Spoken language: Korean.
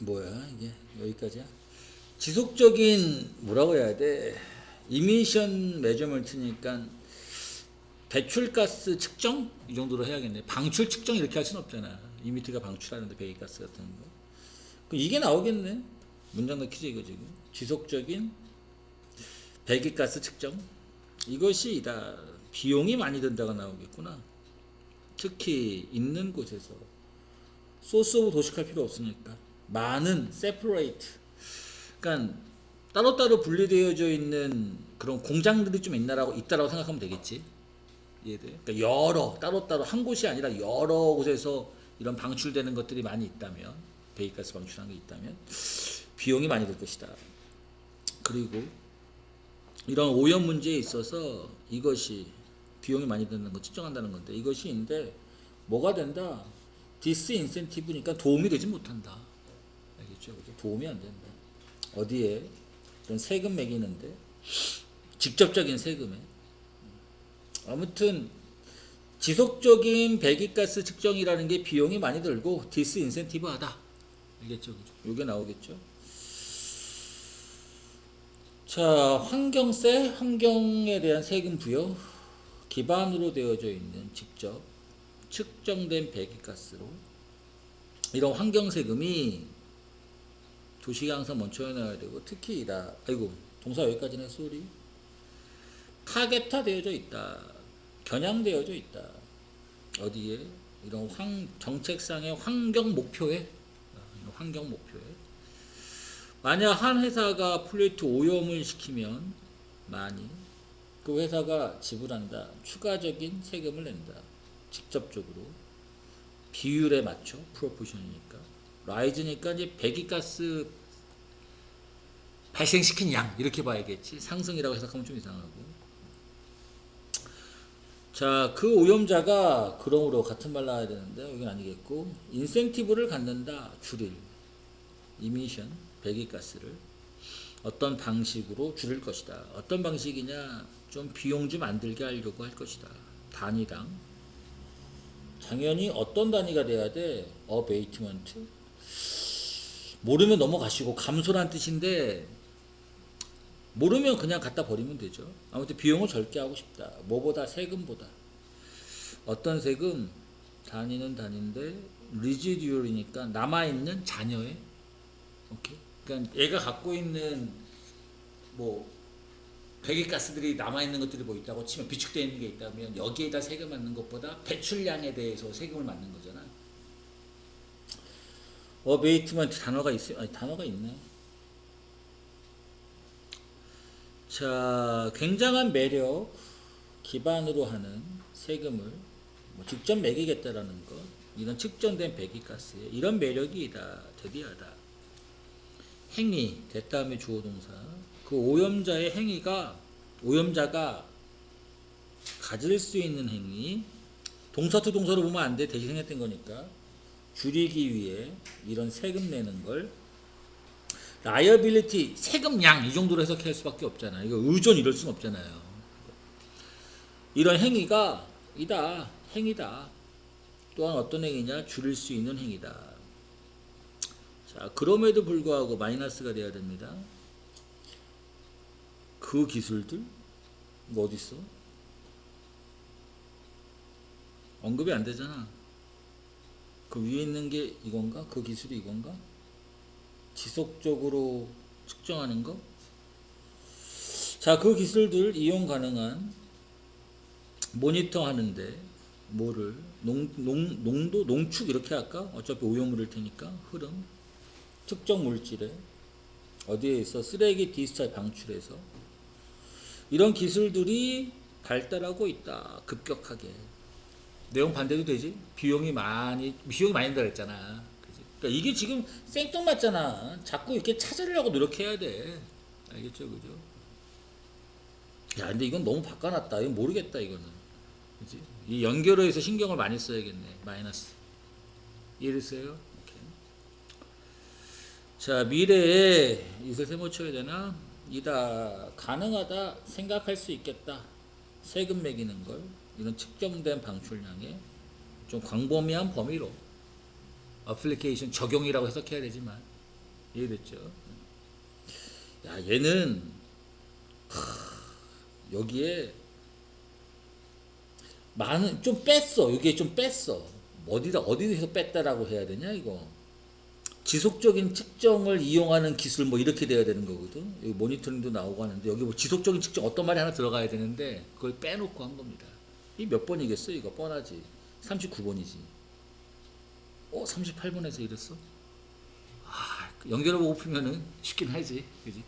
뭐야 이게 여기까지야? 지속적인 뭐라고 해야 돼? 이미션 매저먼트니까 배출가스 측정 이 정도로 해야겠네. 방출 측정 이렇게 할 수는 없잖아. 이미트가 방출하는데 배기가스 같은 거. 그럼 이게 나오겠네. 문장 넣기지 이거 지금. 지속적인 배기가스 측정 이것이 이다. 비용이 많이 든다가 나오겠구나. 특히 있는 곳에서 소스 오브 도식할 필요 없으니까 많은 세퍼레이트 그러니까 따로따로 분리되어져 있는 그런 공장들이 좀 있나라고 있다라고 생각하면 되겠지 이해돼? 그러니까 여러 따로따로 한 곳이 아니라 여러 곳에서 이런 방출되는 것들이 많이 있다면 배기가스 방출한 게 있다면 비용이 많이 들 것이다 그리고 이런 오염 문제에 있어서 이것이 비용이 많이 드는 거 측정한다는 건데 이것이 인데 뭐가 된다? 디스 인센티브니까 도움이 되지 못한다. 알겠죠? 그죠? 도움이 안 된다. 어디에 이런 세금 매기는데 직접적인 세금에 아무튼 지속적인 배기가스 측정이라는 게 비용이 많이 들고 디스 인센티브하다. 알겠죠? 그죠? 요게 나오겠죠? 자, 환경세, 환경에 대한 세금 부여 기반으로 되어져 있는 직접 측정된 배기가스로 이런 환경 세금이 도시가 항상 먼저 해놔야 되고 특히 이다. 아이고 동사 여기까지는 쏘리. 타겟화 되어져 있다. 겨냥되어져 있다. 어디에 이런 환 정책상의 환경 목표에 아, 환경 목표에 만약 한 회사가 플레이트 오염을 시키면 많이 그 회사가 지불한다. 추가적인 세금을 낸다. 직접적으로 비율에 맞춰 프로포션이니까 라이즈니까 이제 배기가스 발생시킨 양 이렇게 봐야겠지. 상승이라고 해석하면 좀 이상하고. 자, 그 오염자가 그럼으로 같은 말 나와야 되는데 여긴 아니겠고 인센티브를 갖는다. 줄일 이미션 배기가스를 어떤 방식으로 줄일 것이다. 어떤 방식이냐? 좀 비용 좀 안 들게 하려고 할 것이다. 단위당. 당연히 어떤 단위가 돼야 돼? 어베이트먼트. 모르면 넘어가시고 감소란 뜻인데 모르면 그냥 갖다 버리면 되죠. 아무튼 비용을 적게 하고 싶다. 뭐보다 세금보다. 어떤 세금? 단위는 단위인데 리지듀얼이니까 남아 있는 자녀의 오케이. 그러니까 얘가 갖고 있는 뭐 배기가스들이 남아 있는 것들이 뭐 있다고 치면 비축되어 있는 게 있다면 여기에다 세금 맞는 것보다 배출량에 대해서 세금을 맞는 거잖아. 어베이트먼트 단어가 있어요. 아니 단어가 있네. 자, 굉장한 매력 기반으로 하는 세금을 뭐 직접 매기겠다라는 것, 이런 측정된 배기가스에 이런 매력이다, 대비하다. 행위 됐다음에 주어 동사. 그 오염자의 행위가 오염자가 가질 수 있는 행위. 동사 투 동사로 보면 안 돼. 대신 생략된 거니까. 줄이기 위해 이런 세금 내는 걸 라이어빌리티 세금량 이 정도로 해석할 수밖에 없잖아 이거 의존 이럴 순 없잖아요 이런 행위가 이다 행위다 또한 어떤 행위냐 줄일 수 있는 행위다 자, 그럼에도 불구하고 마이너스가 돼야 됩니다. 그 기술들 이거 어디 있어? 언급이 안 되잖아. 그 위에 있는 게 이건가? 그 기술이 이건가? 지속적으로 측정하는 거? 자, 그 기술들 이용 가능한 모니터 하는데 뭐를 농, 농, 농도 농축 이렇게 할까? 어차피 오염물일 테니까 흐름 특정 물질에 어디에 있어 쓰레기 디스차지 방출해서 이런 기술들이 발달하고 있다 급격하게 내용 반대도 되지 비용이 많이 비용이 많이 그랬잖아 그러니까 이게 지금 생뚱맞잖아. 자꾸 이렇게 찾으려고 노력해야 돼. 알겠죠 그죠? 야 근데 이건 너무 바꿔놨다. 이건 모르겠다 이거는. 그지? 이 연결어에서 신경을 많이 써야겠네. 마이너스? 오케이. 자 미래에 이것을 세모쳐야 되나? 이다 가능하다 생각할 수 있겠다. 세금 매기는 걸. 이런 측정된 방출량에 좀 광범위한 범위로 어플리케이션 적용이라고 해석해야 되지만 이해됐죠? 야 얘는 하, 여기에 많은 좀 뺐어. 여기에 좀 뺐어. 어디다 어디에서 뺐다라고 해야 되냐 이거. 지속적인 측정을 이용하는 기술 뭐 이렇게 돼야 되는 거거든. 여기 모니터링도 나오고 하는데 여기 뭐 지속적인 측정 어떤 말이 하나 들어가야 되는데 그걸 빼놓고 한 겁니다. 이 몇 번이겠어 이거 뻔하지. 39번이지. 어 38번에서 이랬어? 아 연결해보고 풀면은 쉽긴 하지, 그지?